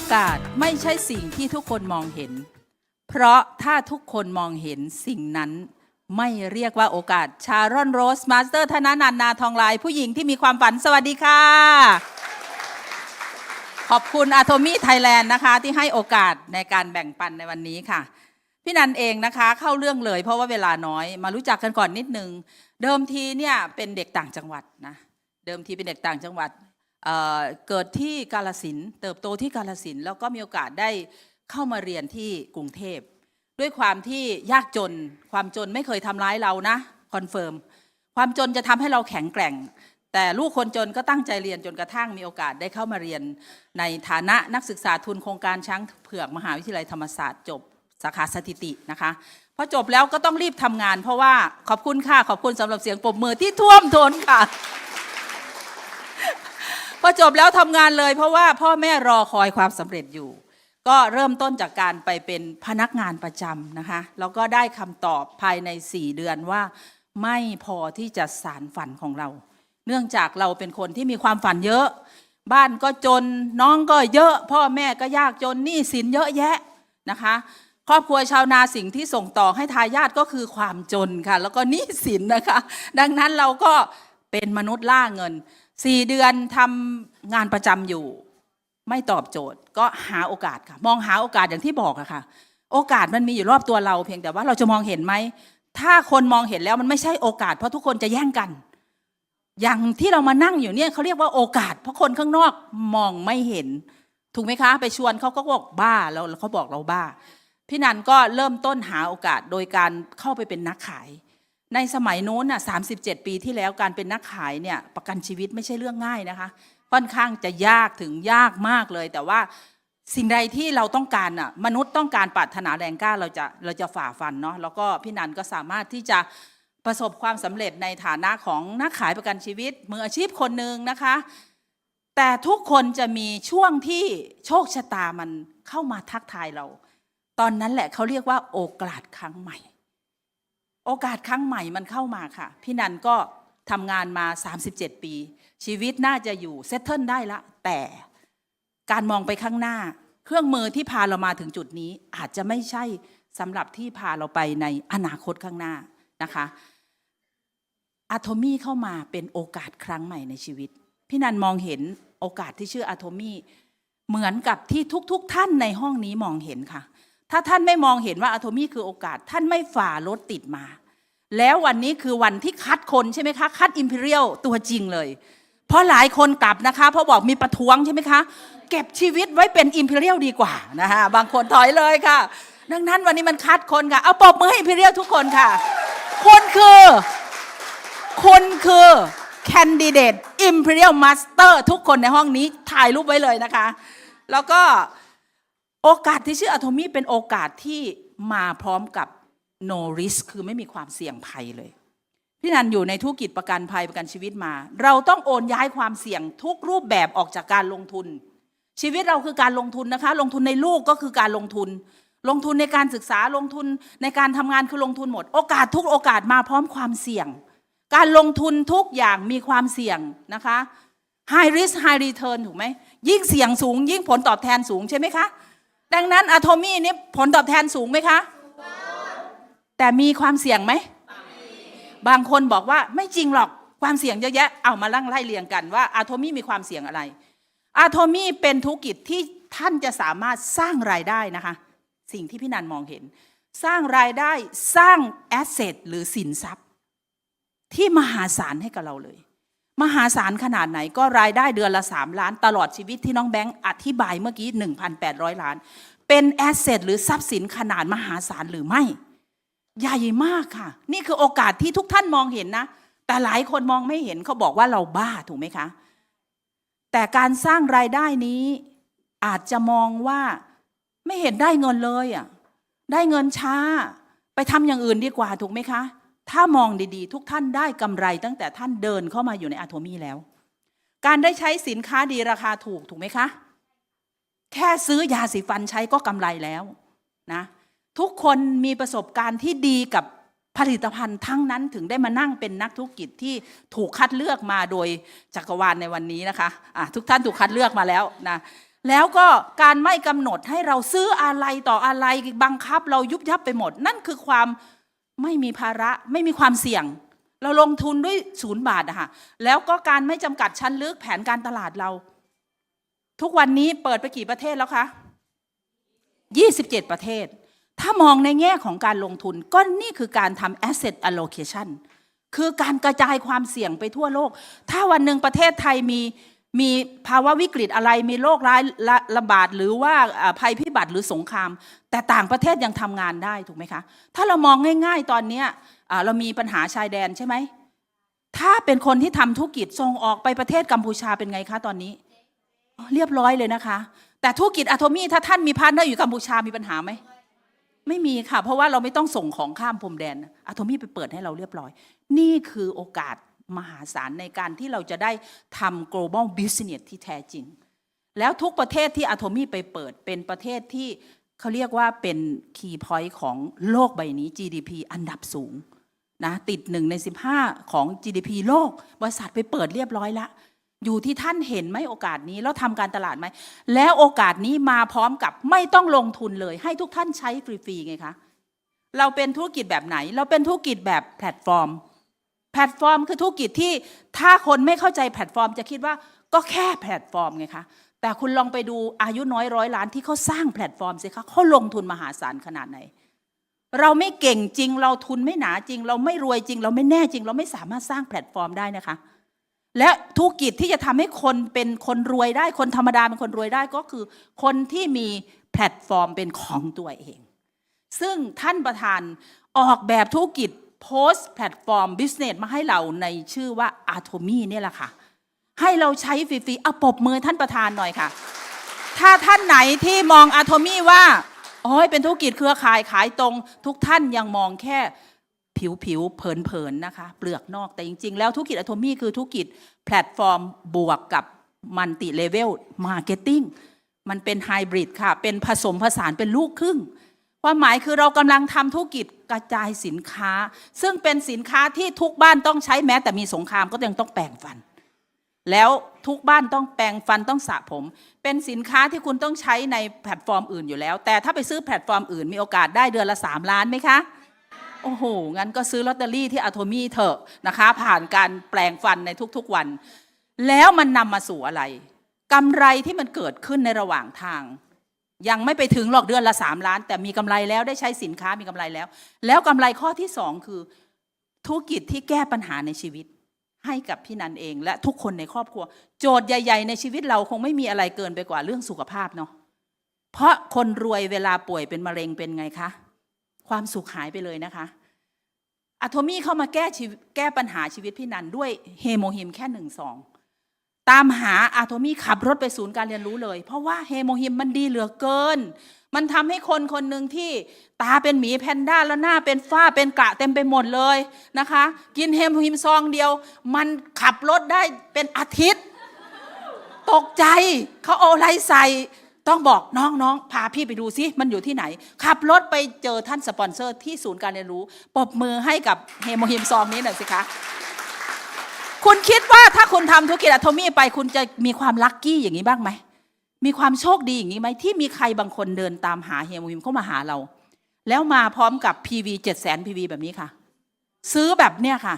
อกาสไม่ใช่สิ่งที่ทุกคนมองเห็น เพราะถ้าทุกคนมองเห็นสิ่งนั้นไม่เรียกว่าโอกาส ชารอนโรส มาสเตอร์ธนานันนาทองลาย ผู้หญิงที่มีความฝันสวัสดีค่ะ ขอบคุณอาโทมี่ไทยแลนด์นะคะ ที่ให้โอกาสในการแบ่งปันในวันนี้ค่ะ พี่นันเองนะคะเข้าเรื่องเลยเพราะว่าเวลาน้อย มารู้จักกันก่อนนิดนึง เดิมทีเนี่ยเป็นเด็กต่างจังหวัดนะ เดิมทีเป็นเด็กต่างจังหวัด เกิดที่กาลสินเติบโตที่กาลสินแล้วก็มีโอกาสได้เข้ามาเรียนที่กรุงเทพ ด้วยความที่ยากจน ความจนไม่เคยทำร้ายเรานะคอนเฟิร์มความจนจะทำให้เราแข็งแกร่ง แต่ลูกคนจนก็ตั้งใจเรียนจนกระทั่งมีโอกาสได้เข้ามาเรียน ในฐานะนักศึกษาทุนโครงการช้างเผือกมหาวิทยาลัยธรรมศาสตร์จบสาขาสถิตินะคะพอจบแล้วก็ต้องรีบทำงาน เพราะว่าขอบคุณค่ะขอบคุณสำหรับเสียงปรบมือที่ท่วมท้นค่ะ พอจบแล้วทำงานเลย เพราะว่าพ่อแม่รอคอยความสำเร็จอยู่ ก็เริ่มต้นจากการไปเป็นพนักงานประจำนะคะแล้วก็ได้คำตอบภายใน 4 เดือนว่า ไม่พอที่จะสารฝันของเรา เนื่องจากเราเป็นคนที่มีความฝันเยอะ บ้านก็จนน้องก็เยอะ พ่อแม่ก็ยากจนหนี้สินเยอะแยะนะคะครอบครัวชาวนาสิ่งที่ส่งต่อให้ทายาทก็คือความจนค่ะ แล้วก็หนี้สินนะคะ ดังนั้นเราก็เป็นมนุษย์ล่าเงิน สี่เดือนทำงานประจำอยู่ ไม่ตอบโจทย์ก็หาโอกาสค่ะ มองหาโอกาสอย่างที่บอกอะค่ะ โอกาสมันมีอยู่รอบตัวเรา เพียงแต่ว่าเราจะมองเห็นไหม ถ้าคนมองเห็นแล้วมันไม่ใช่โอกาส เพราะทุกคนจะแย่งกัน อย่างที่เรามานั่งอยู่เนี่ยเขาเรียกว่าโอกาส เพราะคนข้างนอกมองไม่เห็น ถูกไหมคะ ไปชวนเขาก็บอกบ้าแล้วเขาบอกเราบ้า พี่นันก็เริ่มต้นหาโอกาสโดยการเข้าไปเป็นนักขาย ในสมัยโน้นน่ะ37ปีที่แล้วการเป็นนักขายเนี่ยประกันชีวิตไม่ใช่เรื่องง่ายนะคะ ค่อนข้างจะยากถึงยากมากเลย แต่ว่าสิ่งใดที่เราต้องการน่ะมนุษย์ต้องการปรารถนาแรงกล้าเราจะเราจะฝ่าฟันเนาะแล้วก็พี่นันก็สามารถที่จะประสบความสำเร็จในฐานะของนักขายประกันชีวิตมืออาชีพคนหนึ่งนะคะ แต่ทุกคนจะมีช่วงที่โชคชะตามันเข้ามาทักทายเรา ตอนนั้นแหละเขาเรียกว่าโอกาสครั้งใหม่ โอกาสครั้งใหม่มันเข้ามาค่ะ พี่นันก็ทำงานมา 37 ปี ชีวิตน่าจะอยู่เซตเทิลได้ละ แต่การมองไปข้างหน้า เครื่องมือที่พาเรามาถึงจุดนี้อาจจะไม่ใช่สำหรับที่พาเราไปในอนาคตข้างหน้านะคะอะโทมี่เข้ามาเป็นโอกาสครั้งใหม่ในชีวิต พี่นันมองเห็นโอกาสที่ชื่ออะโทมี่เหมือนกับที่ทุกๆทท่านในห้องนี้มองเห็นค่ะ ถ้าท่านไม่มองเห็นว่าอะโทมี่คือโอกาสท่านไม่ฝ่ารถติดมา แล้ววันนี้คือวันที่คัดคนใช่ไหมคะ คัดอิมพีเรียลตัวจริงเลย เพราะหลายคนกลับนะคะ เพราะบอกมีประท้วงใช่ไหมคะ เก็บชีวิตไว้เป็นอิมพีเรียลดีกว่านะคะบางคนถอยเลยค่ะ ดังนั้นวันนี้มันคัดคนค่ะ เอาปรบมือให้อิมพีเรียลทุกคนค่ะคุณคือคุณคือแคนดิเดต Imperial Master ทุกคนในห้องนี้ถ่ายรูปไว้เลยนะคะ แล้วก็โอกาสที่ชื่ออะโทมี่เป็นโอกาสที่มาพร้อมกับ no risk คือไม่มีความเสี่ยงภัยเลย พี่นันอยู่ในธุรกิจประกันภัยประกันชีวิตมา เราต้องโอนย้ายความเสี่ยงทุกรูปแบบออกจากการลงทุน ชีวิตเราคือการลงทุนนะคะ ลงทุนในลูกก็คือการลงทุน ลงทุนในการศึกษาลงทุนในการทำงานคือลงทุนหมด โอกาสทุกโอกาสมาพร้อมความเสี่ยง การลงทุนทุกอย่างมีความเสี่ยงนะคะ high risk high return ถูกไหมยิ่งเสี่ยงสูง ยิ่งผลตอบแทนสูงใช่ไหมคะ ดังนั้นอะโทมี่นี่ผลตอบแทนสูงไหมคะ แต่มีความเสี่ยงไหม บางคนบอกว่าไม่จริงหรอกความเสี่ยงเยอะแยะ เอามาลั่งไล่เรียงกันว่าอะโทมี่มีความเสี่ยงอะไร อะโทมี่เป็นธุรกิจที่ท่านจะสามารถสร้างรายได้นะคะ สิ่งที่พี่นันมองเห็น สร้างรายได้สร้างแอสเซทหรือสินทรัพย์ ที่มหาศาลให้กับเราเลย มหาศาลขนาดไหนก็รายได้เดือนละ 3 ล้านตลอดชีวิตที่น้องแบงค์อธิบายเมื่อกี้ 1,800 ล้าน เป็นแอสเซทหรือทรัพย์สินขนาดมหาศาลหรือไม่ ใหญ่มากค่ะ นี่คือโอกาสที่ทุกท่านมองเห็นนะ แต่หลายคนมองไม่เห็นเขาบอกว่าเราบ้าถูกไหมคะ แต่การสร้างรายได้นี้อาจจะมองว่าไม่เห็นได้เงินเลยอะได้เงินช้า ไปทำอย่างอื่นดีกว่าถูกไหมคะ ถ้ามองดีๆ ทุกท่านได้กำไรตั้งแต่ท่านเดินเข้ามาอยู่ในอะโทมี่แล้ว การได้ใช้สินค้าดีราคาถูกถูกไหมคะ แค่ซื้อยาสีฟันใช้ก็กำไรแล้วนะ ทุกคนมีประสบการณ์ที่ดีกับผลิตภัณฑ์ทั้งนั้นถึงได้มานั่งเป็นนักธุรกิจที่ถูกคัดเลือกมาโดยจักรวาลในวันนี้นะคะะทุกท่านถูกคัดเลือกมาแล้วนะแล้วก็การไม่กำหนดให้เราซื้ออะไรต่ออะไรบังคับ เรายุบยับไปหมด นั่นคือความไม่มีภาระไม่มีความเสี่ยง เราลงทุนด้วยศูนย์บาทอะค่ะแล้วก็การไม่จำกัดชั้นลึกแผนการตลาดเรา ทุกวันนี้เปิดไปกี่ประเทศแล้วคะ27 ประเทศ ถ้ามองในแง่ของการลงทุนก็นี่คือการทำ asset allocation คือการกระจายความเสี่ยงไปทั่วโลก ถ้าวันหนึ่งประเทศไทยมีมีภาวะวิกฤตอะไรมีโรคร้ายระระบาดหรือว่าภัยพิบัติหรือสงคราม แต่ต่างประเทศยังทำงานได้ถูกไหมคะ ถ้าเรามองง่าย ๆ ตอนนี้เรามีปัญหาชายแดนใช่ไหม ถ้าเป็นคนที่ทำธุรกิจส่งออกไปประเทศกัมพูชาเป็นไงคะตอนนี้ เรียบร้อยเลยนะคะ แต่ธุรกิจอะโทมี่ถ้าท่านมีพาร์ทเนอร์อยู่กัมพูชามีปัญหาไหม ไม่มีค่ะ เพราะว่าเราไม่ต้องส่งของข้ามพรมแดนอะโทมี่ไปเปิดให้เราเรียบร้อย นี่คือโอกาสมหาศาลในการที่เราจะได้ทำ global business ที่แท้จริง แล้วทุกประเทศที่อะโทมี่ไปเปิดเป็นประเทศที่เขาเรียกว่าเป็น key point ของโลกใบนี้ GDP อันดับสูงนะติดหนึ่งใน 15 ของ GDP โลก บริษัทไปเปิดเรียบร้อยละ อยู่ที่ท่านเห็นไหมโอกาสนี้แล้วทำการตลาดไหม แล้วโอกาสนี้มาพร้อมกับไม่ต้องลงทุนเลย ให้ทุกท่านใช้ฟรีๆไงคะเราเป็นธุรกิจแบบไหน เราเป็นธุรกิจแบบแพลตฟอร์ม แพลตฟอร์มคือธุรกิจที่ถ้าคนไม่เข้าใจแพลตฟอร์ม จะคิดว่าก็แค่แพลตฟอร์มไงคะแต่คุณลองไปดูอายุน้อยร้อยล้านที่เขาสร้างแพลตฟอร์มสิคะเขาลงทุนมหาศาลขนาดไหน เราไม่เก่งจริง เราทุนไม่หนาจริง เราไม่รวยจริง เราไม่แน่จริง เราไม่สามารถสร้างแพลตฟอร์มได้นะคะ และธุรกิจที่จะทำให้คนเป็นคนรวยได้คนธรรมดาเป็นคนรวยได้ก็คือ คนที่มีแพลตฟอร์มเป็นของตัวเอง ซึ่งท่านประธานออกแบบธุรกิจ post platform business มาให้เราในชื่อว่า Atomy เนี่ยแหละค่ะ ให้เราใช้ฟรีๆเอาปบมือท่านประธานหน่อยค่ะ ถ้าท่านไหนที่มอง Atomy ว่าโอ้ยเป็นธุรกิจเครือข่ายขายตรง ทุกท่านยังมองแค่ ผิวผิวๆเผินเผินๆนะคะ เปลือกนอกแต่จริง ๆ แล้วธุรกิจ Atomy คือธุรกิจแพลตฟอร์มบวกกับมันติเลเวลมาร์เก็ตติ้งมันเป็นไฮบริดค่ะ เป็นผสมผสานเป็นลูกครึ่งความหมายคือเรากำลังทำธุรกิจกระจายสินค้า ซึ่งเป็นสินค้าที่ทุกบ้านต้องใช้แม้ แต่มีสงครามก็ยังต้องแปรงฟัน แล้วทุกบ้านต้องแปรงฟันต้องสระผม เป็นสินค้าที่คุณต้องใช้ในแพลตฟอร์มอื่นอยู่แล้ว แต่ถ้าไปซื้อแพลตฟอร์มอื่นมีโอกาสได้เดือนละ 3 ล้านไหมคะ โอ้โห งั้นก็ซื้อลอตเตอรี่ที่อะโทมี่เถอะนะคะ ผ่านการแปลงฟันในทุกๆวัน แล้วมันนำมาสู่อะไรกำไรที่มันเกิดขึ้นในระหว่างทาง ยังไม่ไปถึงหรอกเดือนละ3ล้าน แต่มีกำไรแล้วได้ใช้สินค้ามีกำไรแล้ว แล้วกำไรข้อที่สองคือ ธุรกิจที่แก้ปัญหาในชีวิต ให้กับพี่นันเอง และทุกคนในครอบครัว โจทย์ใหญ่ ๆ ในชีวิตเราคงไม่มีอะไรเกินไปกว่าเรื่องสุขภาพเนาะเพราะคนรวยเวลาป่วยเป็นมะเร็งเป็นไงคะ ความสุขหายไปเลยนะคะอะโทมี่เข้ามาแก้ชีวิตแก้ปัญหาชีวิตพี่นันด้วยเฮโมฮิมแค่หนึ่งสองตามหาอะโทมี่ขับรถไปศูนย์การเรียนรู้เลย เพราะว่าเฮโมฮิมมันดีเหลือเกิน มันทำให้คนคนหนึ่งที่ตาเป็นหมีแพนด้าแล้วหน้าเป็นฝ้าเป็นกระเต็มไปหมดเลยนะคะ กินเฮโมฮิมซองเดียว มันขับรถได้เป็นอาทิตย์ ตกใจเขาเอาอะไรใส่ ต้องบอกน้องน้องพาพี่ไปดูซิมันอยู่ที่ไหน ขับรถไปเจอท่านสปอนเซอร์ที่ศูนย์การเรียนรู้ปรบมือให้กับเฮโมฮิมซองนี้หน่อยสิคะ คุณคิดว่าถ้าคุณทำธุรกิจอะโทมี่ไปคุณจะมีความลัคกี้อย่างนี้บ้างไหม มีความโชคดีอย่างนี้ไหม ที่มีใครบางคนเดินตามหาเฮโมฮิมเข้ามาหาเรา แล้วมาพร้อมกับ PV 7 0 0 0 0 PV แบบนี้ค่ะ ซื้อแบบเนี้ยค่ะ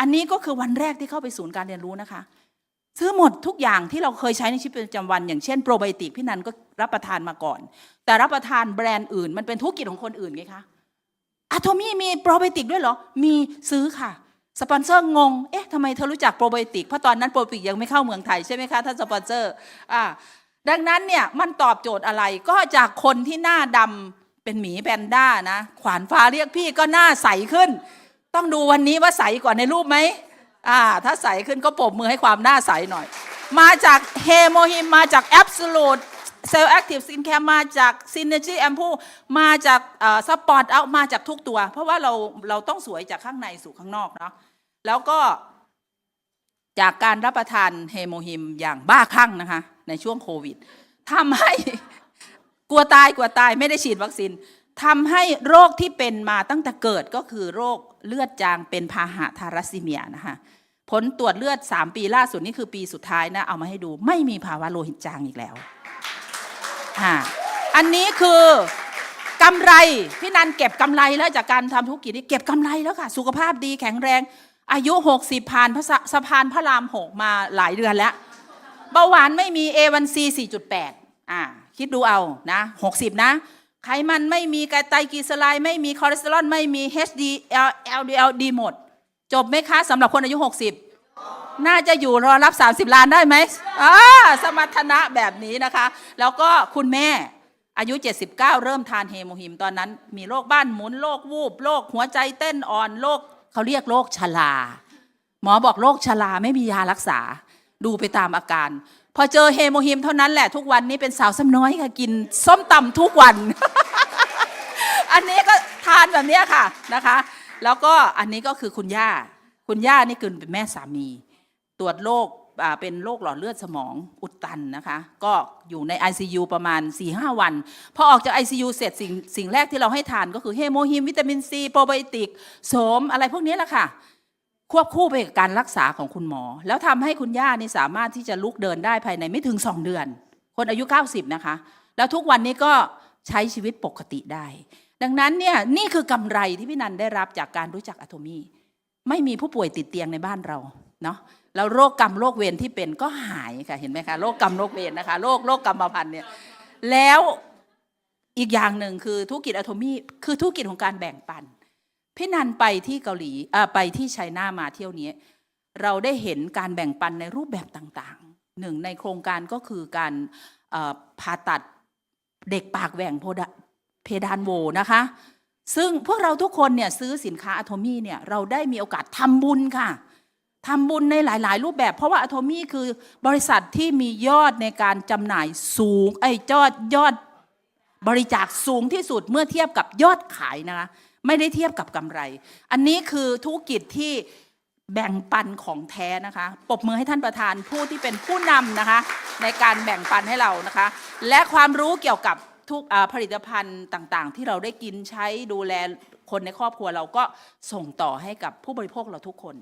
อันนี้ก็คือวันแรกที่เข้าไปศูนย์การเรียนรู้นะคะ ซื้อหมดทุกอย่างที่เราเคยใช้ในชีวิตประจำวัน อย่างเช่นโปรไบโอติกพี่นันก็รับประทานมาก่อน แต่รับประทานแบรนด์อื่น มันเป็นธุรกิจของคนอื่นไงคะอะโทมี่มีโปรไบโอติกด้วยเหรอ มีซื้อค่ะ สปอนเซอร์งง เอ๊ะทำไมเธอรู้จักโปรไบโอติก เพราะตอนนั้นโปรไบโอติกยังไม่เข้าเมืองไทยใช่ไหมคะท่านสปอนเซอร์อ่าดังนั้นเนี่ยมันตอบโจทย์อะไรก็จากคนที่หน้าดำเป็นหมีแพนด้านะ ขวานฟ้าเรียกพี่ก็หน้าใสขึ้น ต้องดูวันนี้ว่าใสกว่าในรูปไหม อ่าถ้าใสขึ้นก็ปรบมือให้ความหน้าใสหน่อย มาจากเฮโมฮิมมาจากแอบสูตเซลล์แอคทีฟสกินแคร์มาจากซินเนจีแอมพูมาจากสปอร์ตเอามาจากทุกตัว เพราะว่าเราเราต้องสวยจากข้างในสู่ข้างนอกเนาะแล้วก็จากการรับประทานเฮโมฮิมอย่างบ้าคลั่งนะคะ ในช่วงโควิดทำให้กลัวตายกลัวตายไม่ได้ฉีดวัคซีนทำให้โรคที่เป็นมาตั้งแต่เกิดก็คือโรค เลือดจางเป็นพาหะทารัสซีเมียนะคะผลตรวจเลือด 3 ปีล่าสุดนี่คือปีสุดท้ายนะเอามาให้ดูไม่มีภาวะโลหิตจางอีกแล้วอ่าอันนี้คือกำไรพี่นันเก็บกำไรแล้วจากการทำธุรกิจนี่เก็บกำไรแล้วค่ะ สุขภาพดีแข็งแรง อายุ 60ผ่านพระสะพานพระราม6มาหลายเดือนแล้ว เบาหวานไม่มี A1C 4.8อ่าคิดดูเอานะ 60 นะ ไขมันไม่มีไตรกลีเซอไรด์ไม่มีคอเลสเตอรอลไม่มี HDL LDL ดีหมด จบไหมคะสำหรับคนอายุ 60 น่าจะอยู่รอรับ 30 ล้านได้ไหมอ่าสมรรถนะแบบนี้นะคะ แล้วก็คุณแม่อายุ 79 เริ่มทานเฮโมฮิม ตอนนั้น มีโรคบ้านหมุนโรควูบโรคหัวใจเต้นอ่อนโรคเขาเรียกโรคชราหมอบอกโรคชราไม่มียารักษา ดูไปตามอาการ พอเจอเฮโมฮิมเท่านั้นแหละทุกวันนี้เป็นสาวซ้ำน้อยค่ะกินส้มตำทุกวัน อันนี้ก็ทานแบบนี้ค่ะนะคะ แล้วก็อันนี้ก็คือคุณย่า คุณย่านี่คือเป็นแม่สามี ตรวจโรคเป็นโรคหลอดเลือดสมองอุดตันนะคะ ก็อยู่ใน ICU ประมาณ 4-5 วัน พอออกจาก ICU เสร็จสิ่งสิ่งแรกที่เราให้ทานก็คือเฮโมฮิมวิตามินซีโปรไบโอติกโสมอะไรพวกนี้แหละค่ะ ควบคู่ไปกับการรักษาของคุณหมอ แล้วทำให้คุณย่านี่สามารถที่จะลุกเดินได้ภายในไม่ถึง 2 เดือน คนอายุ 90 นะคะ แล้วทุกวันนี้ก็ใช้ชีวิตปกติได้ ดังนั้นเนี่ยนี่คือกำไรที่พี่นันได้รับจากการรู้จักอะโทมีไม่มีผู้ป่วยติดเตียงในบ้านเราเนาะแล้วโรคกรรมโรคเวรที่เป็นก็หายค่ะเห็นไหมคะโรคกรรมโรคเวรนะคะโรคโรคกรรมพันธุ์เนี่ยแล้วอีกอย่างหนึ่งคือธุรกิจอะโทมีคือธุรกิจของการแบ่งปัน พี่นันไปที่เกาหลีอ่อไปที่ไชน่ามาเที่ยวนี้ เราได้เห็นการแบ่งปันในรูปแบบต่างๆ หนึ่งในโครงการก็คือการผ่าตัดเด็กปากแหว่งโพดะเพดานโวนะคะ ซึ่งพวกเราทุกคนเนี่ยซื้อสินค้าอะโทมี่เนี่ยเราได้มีโอกาสทำบุญค่ะทำบุญในหลาย ๆ รูปแบบ เพราะว่าอะโทมี่คือบริษัทที่มียอดในการจำหน่ายสูงไอ้ยอดยอดบริจาคสูงที่สุดเมื่อเทียบกับยอดขายนะคะ ไม่ได้เทียบกับกำไร อันนี้คือธุรกิจที่แบ่งปันของแท้นะคะ ปบมือให้ท่านประธานผู้ที่เป็นผู้นำนะคะ ในการแบ่งปันให้เรานะคะ และความรู้เกี่ยวกับทุกผลิตภัณฑ์ต่างๆ ที่เราได้กินใช้ดูแลคนในครอบครัวเราก็ส่งต่อให้กับผู้บริโภคเราทุกคน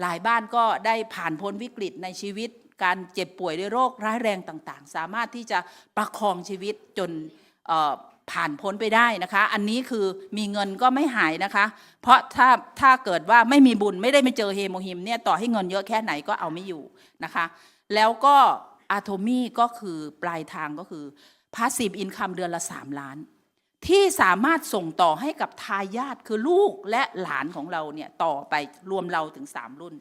หลายบ้านก็ได้ผ่านพ้นวิกฤตในชีวิต การเจ็บป่วยด้วยโรคร้ายแรงต่างๆ สามารถที่จะประคองชีวิตจนเผ่านพ้นไปได้นะคะ อันนี้คือมีเงินก็ไม่หายนะคะ เพราะถ้าถ้าเกิดว่าไม่มีบุญไม่ได้ไปเจอเฮโมฮิมเนี่ยต่อให้เงินเยอะแค่ไหนก็เอาไม่อยู่นะคะ แล้วก็อะโทมี่ก็คือปลายทางก็คือพาสซีฟอินคัมเดือนละ 3 ล้าน ที่สามารถส่งต่อให้กับทายาทคือลูกและหลานของเราเนี่ยต่อไปรวมเราถึง 3 รุ่น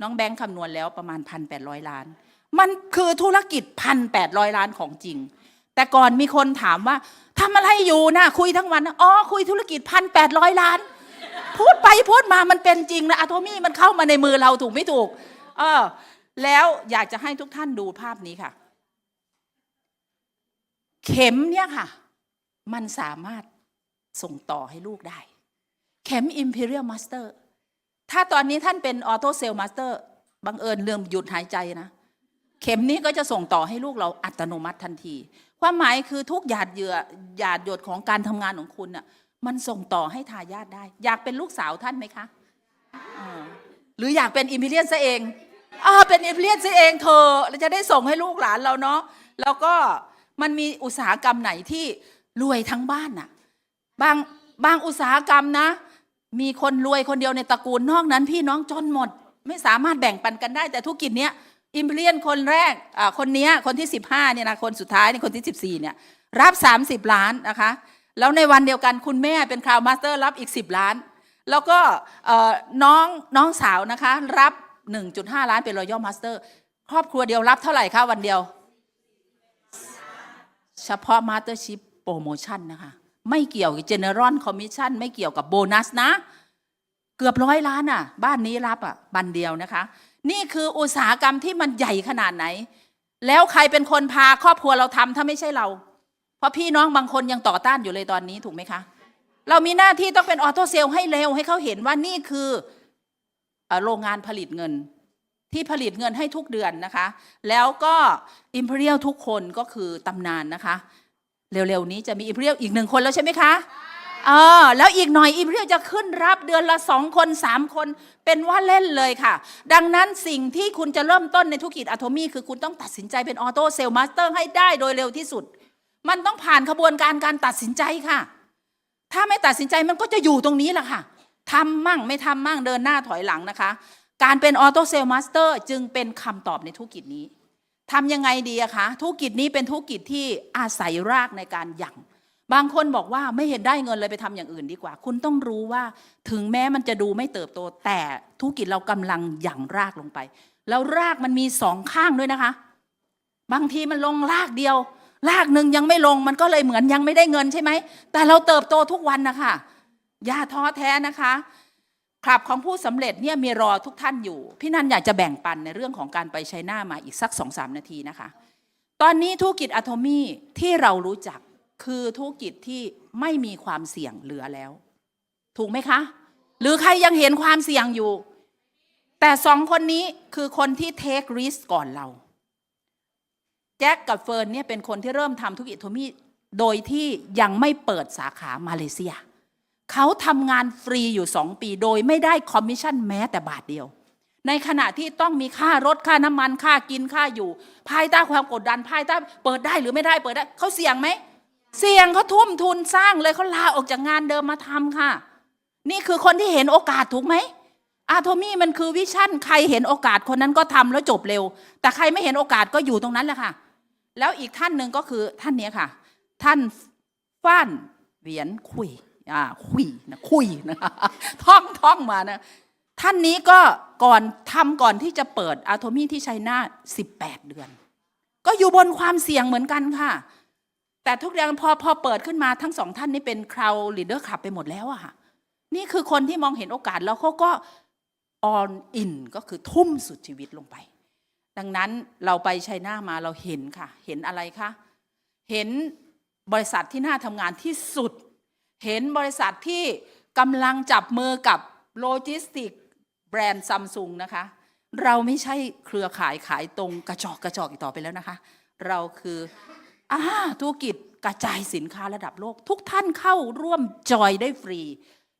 น้องแบงค์คำนวณแล้วประมาณ 1,800 ล้าน มันคือธุรกิจ 1,800 ล้านของจริง แต่ก่อนมีคนถามว่าทำอะไรอยู่นะคุยทั้งวันอ๋อคุยธุรกิจ1,800ล้าน พูดไปพูดมามันเป็นจริงนะอะโทมี่มันเข้ามาในมือเราถูกไม่ถูก เออ แล้วอยากจะให้ทุกท่านดูภาพนี้ค่ะ เข็มเนี่ยค่ะ มันสามารถส่งต่อให้ลูกได้ เข็ม Imperial Master ถ้าตอนนี้ท่านเป็นออโตเซล Master บังเอิญเรื่องหยุดหายใจนะ เข็มนี้ก็จะส่งต่อให้ลูกเราอัตโนมัติทันที ความหมายคือทุกหยาดเหยื่อหยาดหยดของการทำงานของคุณน่ะมันส่งต่อให้ทายาทได้ อยากเป็นลูกสาวท่านไหมคะหรืออยากเป็นอิมพีเรียนซะเองอ่าเป็นอิมพีเรียนซะเองเธอเราจะได้ส่งให้ลูกหลานเราเนาะแล้วก็มันมีอุตสาหกรรมไหนที่รวยทั้งบ้านน่ะบางบางอุตสาหกรรมนะ มีคนรวยคนเดียวในตระกูลนอกนั้น พี่น้องจนหมด ไม่สามารถแบ่งปันกันได้แต่ธุรกิจเนี้ย อิมเลียนคนแรกคนนี้คนที่ 15เนี่ยนะคนสุดท้ายนี่คนที่ 14เนี่ยรับ 30 ล้านนะคะแล้วในวันเดียวกันคุณแม่เป็นคราวมาสเตอร์รับอีก 10 ล้าน แล้วก็น้องน้องสาวนะคะรับ 1.5 ล้านเป็นรอยัลมาสเตอร์ครอบครัวเดียวรับเท่าไหร่คะวันเดียว เฉพาะ Mastership Promotion นนะคะไม่เกี่ยวกับ General Commission ไม่เกี่ยวกับโบนัสนะ เกือบร้อยล้านอะ บ้านนี้รับอะบันเดียวนะคะ นี่คืออุตสาหกรรมที่มันใหญ่ขนาดไหน แล้วใครเป็นคนพาครอบครัวเราทำถ้าไม่ใช่เรา เพราะพี่น้องบางคนยังต่อต้านอยู่เลยตอนนี้ถูกไหมคะ เรามีหน้าที่ต้องเป็นออโตเซลให้เร็วให้เขาเห็นว่านี่คืออโรงงานผลิตเงิน ที่ผลิตเงินให้ทุกเดือนนะคะ แล้วก็ Imperial ทุกคนก็คือตำนานนะคะ เร็วๆนี้จะมี Imperial อีกหนึ่งคนแล้วใช่ไหมคะ เออแล้วอีกหน่อย Imperial จะขึ้นรับเดือนละสองคนสามคนเป็นว่าเล่นเลยค่ะ ดังนั้นสิ่งที่คุณจะเริ่มต้นในธุรกิจอะโทมี่คือคุณต้องตัดสินใจเป็นออโต้เซลล์มาสเตอร์ให้ได้โดยเร็วที่สุด มันต้องผ่านขบวนการการตัดสินใจค่ะ ถ้าไม่ตัดสินใจมันก็จะอยู่ตรงนี้แหละค่ะทำมั่งไม่ทำมั่งเดินหน้าถอยหลังนะคะ การเป็นออโตเซลล์มาสเตอร์จึงเป็นคำตอบในธุรกิจนี้ทำยังไงดีอะคะธุรกิจนี้เป็นธุรกิจที่อาศัยรากในการหยั่ง บางคนบอกว่าไม่เห็นได้เงินเลยไปทำอย่างอื่นดีกว่า คุณต้องรู้ว่าถึงแม้มันจะดูไม่เติบโต แต่ธุรกิจเรากำลังหยั่งรากลงไป แล้วรากมันมีสองข้างด้วยนะคะ บางทีมันลงรากเดียว รากหนึ่งยังไม่ลงมันก็เลยเหมือนยังไม่ได้เงินใช่ไหม แต่เราเติบโตทุกวันนะคะอย่าท้อแท้นะคะคลับของผู้สำเร็จเนี่ยมีรอทุกท่านอยู่ พี่นันอยากจะแบ่งปันในเรื่องของการไปไชน่ามาอีกสักสองสามนาทีนะคะ ตอนนี้ธุรกิจอะโทมี่ที่เรารู้จัก คือธุรกิจที่ไม่มีความเสี่ยงเหลือแล้ว ถูกไหมคะ หรือใครยังเห็นความเสี่ยงอยู่ แต่สองคนนี้คือคนที่เทคริสก่อนเรา แจ็คกับเฟิร์นเนี่ยเป็นคนที่เริ่มทำธุรกิจโทมี่โดยที่ยังไม่เปิดสาขามาเลเซีย เขาทำงานฟรีอยู่สองปี โดยไม่ได้คอมมิชชั่นแม้แต่บาทเดียว ในขณะที่ต้องมีค่ารถค่าน้ำมันค่ากินค่าอยู่ ภายใต้ความกดดันภายใต้เปิดได้หรือไม่ได้เปิดได้เขาเสี่ยงไหม เสี่ยงเขาทุ่มทุนสร้างเลยเขาลาออกจากงานเดิมมาทำค่ะ นี่คือคนที่เห็นโอกาสถูกไหมอาโทมี่มันคือวิชั่นใครเห็นโอกาสคนนั้นก็ทำแล้วจบเร็ว แต่ใครไม่เห็นโอกาสก็อยู่ตรงนั้นแหละค่ะ แล้วอีกท่านหนึ่งก็คือท่านนี้ค่ะ ท่านฟ้านเหวียนคุยอ่าคุยนะคุยนะท่องท่องมานะท่านนี้ก็ก่อนทำก่อนที่จะเปิดอาโทมี่ที่ไชน่า18เดือน ก็อยู่บนความเสี่ยงเหมือนกันค่ะ แต่ทุกอย่างพอพอเปิดขึ้นมาทั้งสองท่านนี่เป็นคราวลีดเดอร์ขับไปหมดแล้วอะค่ะ นี่คือคนที่มองเห็นโอกาสแล้วเขาก็ on in ก็คือทุ่มสุดชีวิตลงไป ดังนั้นเราไปไชน่ามาเราเห็นค่ะ เห็นอะไรคะ เห็นบริษัทที่น่าทำงานที่สุด เห็นบริษัทที่กำลังจับมือกับโลจิสติกแบรนด์ซัมซุงนะคะ เราไม่ใช่เครือข่ายขายตรงกระจอกกระจอกอีกต่อไปแล้วนะคะ เราคือ อาธุรกิจกระจายสินค้าระดับโลก ทุกท่านเข้าร่วมจอยได้ฟรี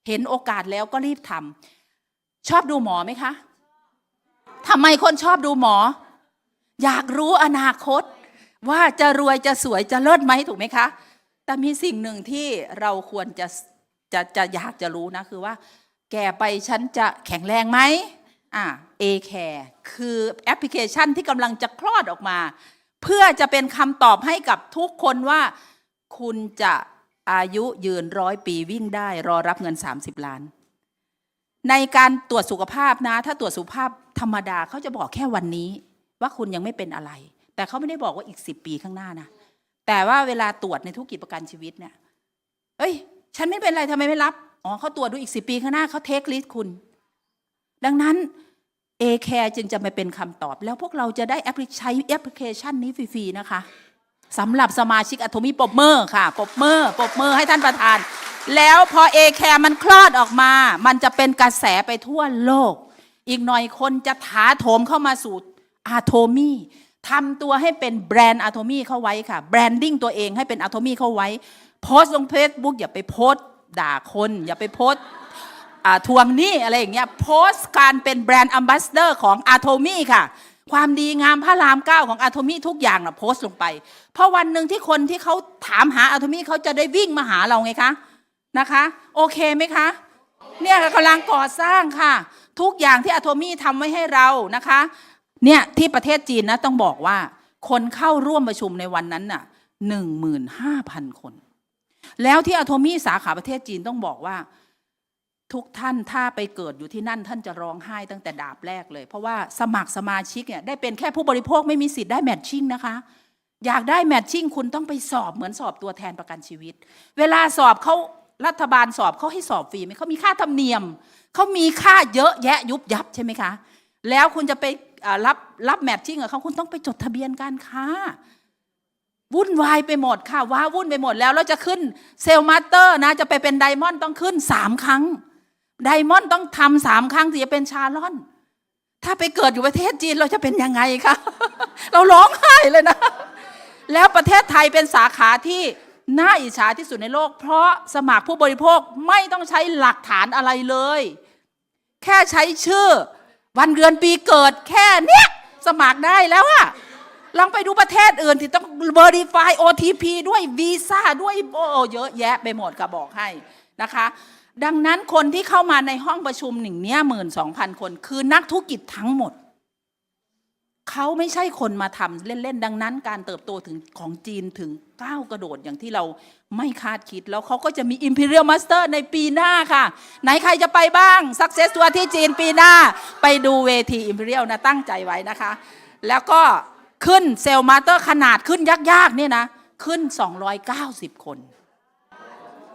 เห็นโอกาสแล้วก็รีบทำชอบดูหมอไหมคะทำไมคนชอบดูหมอ อยากรู้อนาคต ว่าจะรวยจะสวยจะเลิศไหมถูกไหมคะ แต่มีสิ่งหนึ่งที่เราควรจะจะจะอยากจะรู้นะคือว่า แก่ไปฉันจะแข็งแรงไหมอ่า A Care คือแอปพลิเคชันที่กำลังจะคลอดออกมา เพื่อจะเป็นคำตอบให้กับทุกคนว่า คุณจะอายุยืนร้อยปีวิ่งได้รอรับเงิน 30 ล้าน ในการตรวจสุขภาพนะ ถ้าตรวจสุขภาพธรรมดาเขาจะบอกแค่วันนี้ ว่าคุณยังไม่เป็นอะไร แต่เขาไม่ได้บอกว่าอีกสิปีข้างหน้านะแต่ว่าเวลาตรวจในธุรกิจประกันชีวิตเนี่ยเอ้ย ฉันไม่เป็นไรทำไมไม่รับอ๋อเขาตรวจดูอีกสิปีข้างหน้าเขาเทคลิสคุณ ดังนั้น A Care จึงจะมาเป็นคำตอบ แล้วพวกเราจะได้แอปพลิใช้แอปพลิเคชันนี้ฟรีๆนะคะสำหรับสมาชิกอะโทมีปรบมือค่ะปรบมือปรบมือให้ท่านประธาน แล้วพอ A Care มันคลอดออกมา มันจะเป็นกระแสไปทั่วโลก อีกหน่อยคนจะถาโถมเข้ามาสู่อะโทมีทำตัวให้เป็นแบรนด์อะโทมีเข้าไว้ค่ะ แบรนดิ้งตัวเองให้เป็นอะโทมีเข้าไว้ โพสต์ลงเฟซบุ๊กอย่าไปโพสต์ด่าคน อย่าไปโพสต์ ทวงหนี้อะไรอย่างเงี้ยโพสต์การเป็นแบรนด์ a อ b บ s สเดอร์ของอะโทมี่ค่ะ ความดีงามพระรามเก้าของอะโทมี่ทุกอย่างนะโพสต์ลงไป เพราะวันหนึ่งที่คนที่เขาถามหาอะโทมี่เขาจะได้วิ่งมาหาเราไงคะนะคะ โอเคไหมคะเนี่ยกำลังก่อสร้างค่ะ ทุกอย่างที่อะโทมี่ทำไว้ให้เรานะคะเนี่ยที่ประเทศจีนนะต้องบอกว่า คนเข้าร่วมประชุมในวันนั้นน่ะหนึ่งหมื่นห้าพันคน แล้วที่อะโทมี่สาขาประเทศจีนต้องบอกว่า ทุกท่านถ้าไปเกิดอยู่ที่นั่นท่านจะร้องไห้ตั้งแต่ดาบแรกเลย เพราะว่าสมัครสมาชิกเนี่ยได้เป็นแค่ผู้บริโภคไม่มีสิทธิ์ได้แมทชิ่งนะคะ อยากได้แมทชิ่งคุณต้องไปสอบเหมือนสอบตัวแทนประกันชีวิต เวลาสอบเขารัฐบาลสอบเขาให้สอบฟรีไหมเขามีค่าธรรมเนียมเขามีค่าเยอะแยะยุบยับใช่ไหมคะ แล้วคุณจะไปรับรับแมทชิ่งกับเขาคุณต้องไปจดทะเบียนการค้าวุ่นวายไปหมดค่ะว้าวุ่นไปหมดแล้วแล้วจะขึ้นเซลล์มาสเตอร์นะจะไปเป็นไดมอนด์ต้องขึ้นสามครั้ง ไดมอนด์ต้องทำสามครั้งถึงจะเป็นชาลอน ถ้าไปเกิดอยู่ประเทศจีนเราจะเป็นยังไงคะ เราร้องไห้เลยนะ แล้วประเทศไทยเป็นสาขาที่น่าอิจฉาที่สุดในโลก เพราะสมัครผู้บริโภคไม่ต้องใช้หลักฐานอะไรเลย แค่ใช้ชื่อ วันเดือนปีเกิดแค่เนี้ยสมัครได้แล้วอะลองไปดูประเทศอื่นที่ต้อง verify OTP ด้วยวีซ่าด้วยโอ้เยอะแยะไปหมดค่ะบอกให้นะคะ ดังนั้นคนที่เข้ามาในห้องประชุมหนึ่งเนี้ยหมื่นสองพันคน คือนักธุรกิจทั้งหมด เขาไม่ใช่คนมาทำเล่น ๆ ดังนั้น การเติบโตถึงของจีนถึงก้าวกระโดดอย่างที่เราไม่คาดคิด แล้วเขาก็จะมี Imperial Master ในปีหน้าค่ะ ไหนใครจะไปบ้าง Success ตัวที่จีนปีหน้า ไปดูเวที Imperial นะตั้งใจไว้นะคะ แล้วก็ขึ้นเซลมาสเตอร์ขนาดขึ้นยากๆเนี่ยนะ ขึ้น 290 คน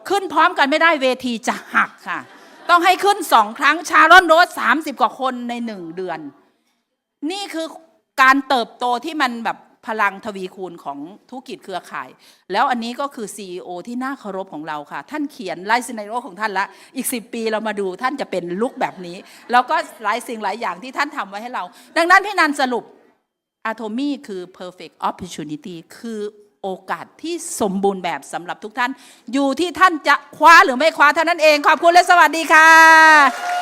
ขึ้นพร้อมกันไม่ได้เวทีจะหักค่ะ ต้องให้ขึ้นสองครั้งชารอนโรส30กว่าคนในหนึ่งเดือน นี่คือการเติบโตที่มันแบบพลังทวีคูณของธุรกิจเครือข่าย แล้วอันนี้ก็คือ CEO ที่น่าเคารพของเราค่ะ ท่านเขียนไลฟ์ซีนโรของท่านละ อีก 10 ปีเรามาดูท่านจะเป็นลุกแบบนี้ แล้วก็หลายสิ่งหลายอย่างที่ท่านทำไว้ให้เรา ดังนั้นพี่นันสรุปอะโทมี่คือ perfect opportunity คือ โอกาสที่สมบูรณ์แบบสำหรับทุกท่าน อยู่ที่ท่านจะคว้าหรือไม่คว้าเท่านั้นเอง ขอบคุณและสวัสดีค่ะ